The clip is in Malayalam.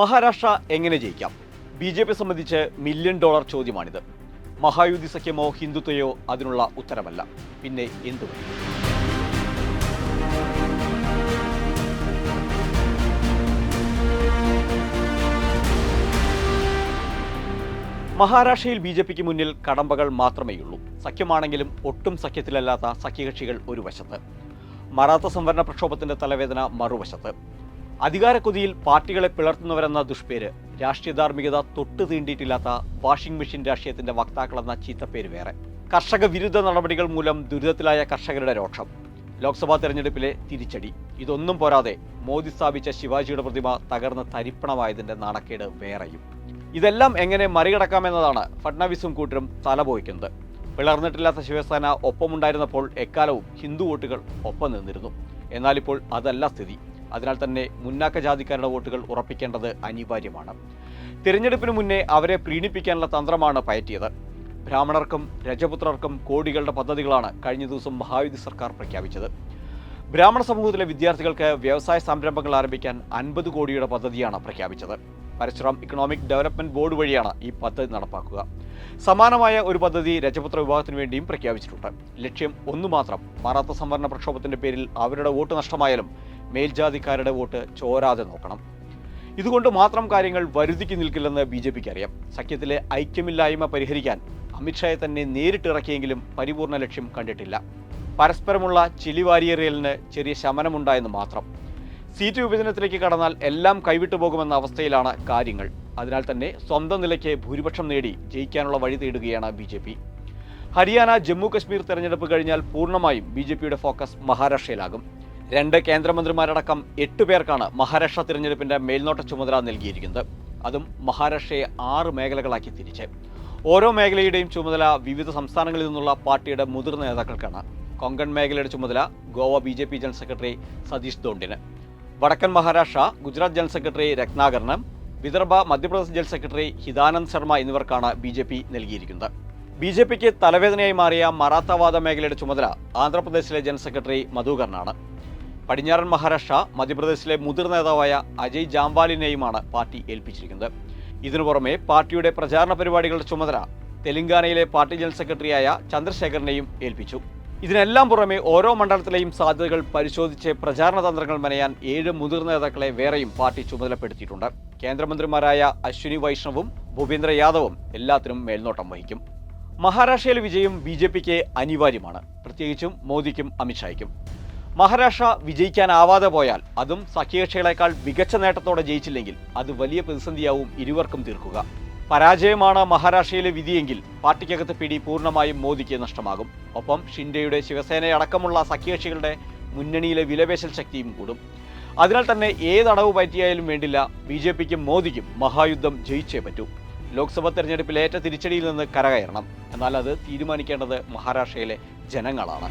മഹാരാഷ്ട്ര എങ്ങനെ ജയിക്കാം? ബി ജെ പി സംബന്ധിച്ച് മില്യൺ ഡോളർ ചോദ്യമാണിത്. മഹായുതി സഖ്യമോ ഹിന്ദുത്വയോ അതിനുള്ള ഉത്തരമല്ല. പിന്നെ എന്തു മഹാരാഷ്ട്രയിൽ ബി ജെ പിക്ക് മുന്നിൽ കടമ്പകൾ മാത്രമേയുള്ളൂ. സഖ്യമാണെങ്കിലും ഒട്ടും സഖ്യത്തിലല്ലാത്ത സഖ്യകക്ഷികൾ ഒരു വശത്ത്. മറാത്ത സംവരണ പ്രക്ഷോഭത്തിന്റെ തലവേദന മറുവശത്ത്. അധികാരക്കൊതിയിൽ പാർട്ടികളെ പിളർത്തുന്നവരെന്ന ദുഷ്പേര് രാഷ്ട്രീയ ധാർമ്മികത തൊട്ടു തീണ്ടിയിട്ടില്ലാത്ത വാഷിംഗ് മെഷീൻ രാഷ്ട്രീയത്തിന്റെ വക്താക്കളെന്ന ചീത്തപ്പേര് വേറെ. കർഷക വിരുദ്ധ നടപടികൾ മൂലം ദുരിതത്തിലായ കർഷകരുടെ രോക്ഷം ലോക്സഭാ തെരഞ്ഞെടുപ്പിലെ തിരിച്ചടി. ഇതൊന്നും പോരാതെ മോദി സ്ഥാപിച്ച ശിവാജിയുടെ പ്രതിമ തകർന്ന് തരിപ്പണമായതിന്റെ നാണക്കേട് വേറെയും. ഇതെല്ലാം എങ്ങനെ മറികടക്കാമെന്നതാണ് ഫഡ്നാവിസും കൂട്ടരും തലപോയിക്കുന്നത്. പിളർന്നിട്ടില്ലാത്ത ശിവസേന ഒപ്പമുണ്ടായിരുന്നപ്പോൾ എക്കാലവും ഹിന്ദു വോട്ടുകൾ ഒപ്പം നിന്നിരുന്നു. എന്നാലിപ്പോൾ അതല്ല സ്ഥിതി. അതിനാൽ തന്നെ മുന്നാക്ക ജാതിക്കാരുടെ വോട്ടുകൾ ഉറപ്പിക്കേണ്ടത് അനിവാര്യമാണ്. തിരഞ്ഞെടുപ്പിന് മുന്നേ അവരെ പ്രീണിപ്പിക്കാനുള്ള തന്ത്രമാണ് പയറ്റിയത്. ബ്രാഹ്മണർക്കും രജപുത്രർക്കും കോടികളുടെ പദ്ധതികളാണ് കഴിഞ്ഞ ദിവസം മഹായുതി സർക്കാർ പ്രഖ്യാപിച്ചത്. ബ്രാഹ്മണ സമൂഹത്തിലെ വിദ്യാർത്ഥികൾക്ക് വ്യവസായ സംരംഭങ്ങൾ ആരംഭിക്കാൻ അൻപത് കോടിയുടെ പദ്ധതിയാണ് പ്രഖ്യാപിച്ചത്. പരശുറാം ഇക്കണോമിക് ഡെവലപ്മെന്റ് ബോർഡ് വഴിയാണ് ഈ പദ്ധതി നടപ്പാക്കുക. സമാനമായ ഒരു പദ്ധതി രജപുത്ര വിഭാഗത്തിന് വേണ്ടിയും പ്രഖ്യാപിച്ചിട്ടുണ്ട്. ലക്ഷ്യം ഒന്നു മാത്രം മറാത്ത സംവരണ പ്രക്ഷോഭത്തിന്റെ പേരിൽ അവരുടെ വോട്ട് നഷ്ടമായാലും മേൽജാതിക്കാരുടെ വോട്ട് ചോരാതെ നോക്കണം. ഇതുകൊണ്ട് മാത്രം കാര്യങ്ങൾ വരുതിക്ക് നിൽക്കില്ലെന്ന് ബി ജെ പിക്ക് അറിയാം സഖ്യത്തിലെ ഐക്യമില്ലായ്മ പരിഹരിക്കാൻ അമിത്ഷായെ തന്നെ നേരിട്ടിറക്കിയെങ്കിലും പരിപൂർണ ലക്ഷ്യം കണ്ടിട്ടില്ല. പരസ്പരമുള്ള ചിലിവാരിയേറിയലിന് ചെറിയ ശമനമുണ്ടായെന്ന് മാത്രം. സീറ്റ് വിഭജനത്തിലേക്ക് കടന്നാൽ എല്ലാം കൈവിട്ടു പോകുമെന്ന അവസ്ഥയിലാണ് കാര്യങ്ങൾ. അതിനാൽ തന്നെ സ്വന്തം നിലയ്ക്ക് ഭൂരിപക്ഷം നേടി ജയിക്കാനുള്ള വഴി തേടുകയാണ് B J P. Haryana Jammu Kashmir തെരഞ്ഞെടുപ്പ് കഴിഞ്ഞാൽ പൂർണമായും ബി ജെ പിയുടെ ഫോക്കസ് മഹാരാഷ്ട്രയിലാകും. രണ്ട് കേന്ദ്രമന്ത്രിമാരടക്കം എട്ട് പേർക്കാണ് മഹാരാഷ്ട്ര തിരഞ്ഞെടുപ്പിന്റെ മേൽനോട്ട ചുമതല നൽകിയിരിക്കുന്നത്. അതും മഹാരാഷ്ട്രയെ ആറ് മേഖലകളാക്കി തിരിച്ച്. ഓരോ മേഖലയുടെയും ചുമതല വിവിധ സംസ്ഥാനങ്ങളിൽ നിന്നുള്ള പാർട്ടിയുടെ മുതിർന്ന നേതാക്കൾക്കാണ്. കൊങ്കൺ മേഖലയുടെ ചുമതല Goa B J P general secretary Satish ദോണ്ടിന് വടക്കൻ മഹാരാഷ്ട്ര ഗുജറാത്ത് ജനറൽ സെക്രട്ടറി രത്നാകരന് വിദർഭ മധ്യപ്രദേശ് ജനറൽ സെക്രട്ടറി ഹിതാനന്ദ് ശർമ്മ എന്നിവർക്കാണ് ബി ജെ പി നൽകിയിരിക്കുന്നത്. ബി ജെ പിക്ക് തലവേദനയായി മാറിയ മറാത്തവാദ മേഖലയുടെ ചുമതല ആന്ധ്രാപ്രദേശിലെ ജനറൽ സെക്രട്ടറി മധുകറിനാണ് പടിഞ്ഞാറൻ മഹാരാഷ്ട്ര മധ്യപ്രദേശിലെ മുതിർന്ന നേതാവായ അജയ് ജാംവാലിനെയുമാണ് പാർട്ടി ഏൽപ്പിച്ചിരിക്കുന്നത്. ഇതിനു പുറമെ പാർട്ടിയുടെ പ്രചാരണ പരിപാടികളുടെ ചുമതല തെലങ്കാനയിലെ പാർട്ടി ജനറൽ സെക്രട്ടറിയായ ചന്ദ്രശേഖരനെയും ഏൽപ്പിച്ചു. ഇതിനെല്ലാം പുറമെ ഓരോ മണ്ഡലത്തിലെയും സാധ്യതകൾ പരിശോധിച്ച് പ്രചാരണ തന്ത്രങ്ങൾ മെനയാൻ ഏഴ് മുതിർന്ന നേതാക്കളെ വേറെയും പാർട്ടി ചുമതലപ്പെടുത്തിയിട്ടുണ്ട്. കേന്ദ്രമന്ത്രിമാരായ അശ്വിനി വൈഷ്ണവും ഭൂപേന്ദ്ര യാദവും എല്ലാത്തിനും മേൽനോട്ടം വഹിക്കും. മഹാരാഷ്ട്രയിലെ വിജയം ബി ജെ പിക്ക് അനിവാര്യമാണ്. പ്രത്യേകിച്ചും മോദിക്കും അമിത്ഷായ്ക്കും. മഹാരാഷ്ട്ര വിജയിക്കാനാവാതെ പോയാൽ അതും സഖ്യകക്ഷികളെക്കാൾ മികച്ച നേട്ടത്തോടെ ജയിച്ചില്ലെങ്കിൽ അത് വലിയ പ്രതിസന്ധിയാവും ഇരുവർക്കും തീർക്കുക. പരാജയമാണ് മഹാരാഷ്ട്രയിലെ വിധിയെങ്കിൽ പാർട്ടിക്കകത്ത് പിടി പൂർണമായും മോദിക്ക് നഷ്ടമാകും. ഒപ്പം ഷിൻഡെയുടെ ശിവസേനയടക്കമുള്ള സഖ്യകക്ഷികളുടെ മുന്നണിയിലെ വിലപേശൽ ശക്തിയും കൂടും. അതിനാൽ തന്നെ ഏതടവ് പറ്റിയായാലും വേണ്ടില്ല ബി ജെ പിക്കും മോദിക്കും മഹായുദ്ധം ജയിച്ചേ പറ്റൂ. ലോക്സഭാ തെരഞ്ഞെടുപ്പിൽ ഏറ്റ തിരിച്ചടിയിൽ നിന്ന് കരകയറണം. എന്നാൽ അത് തീരുമാനിക്കേണ്ടത് മഹാരാഷ്ട്രയിലെ ജനങ്ങളാണ്.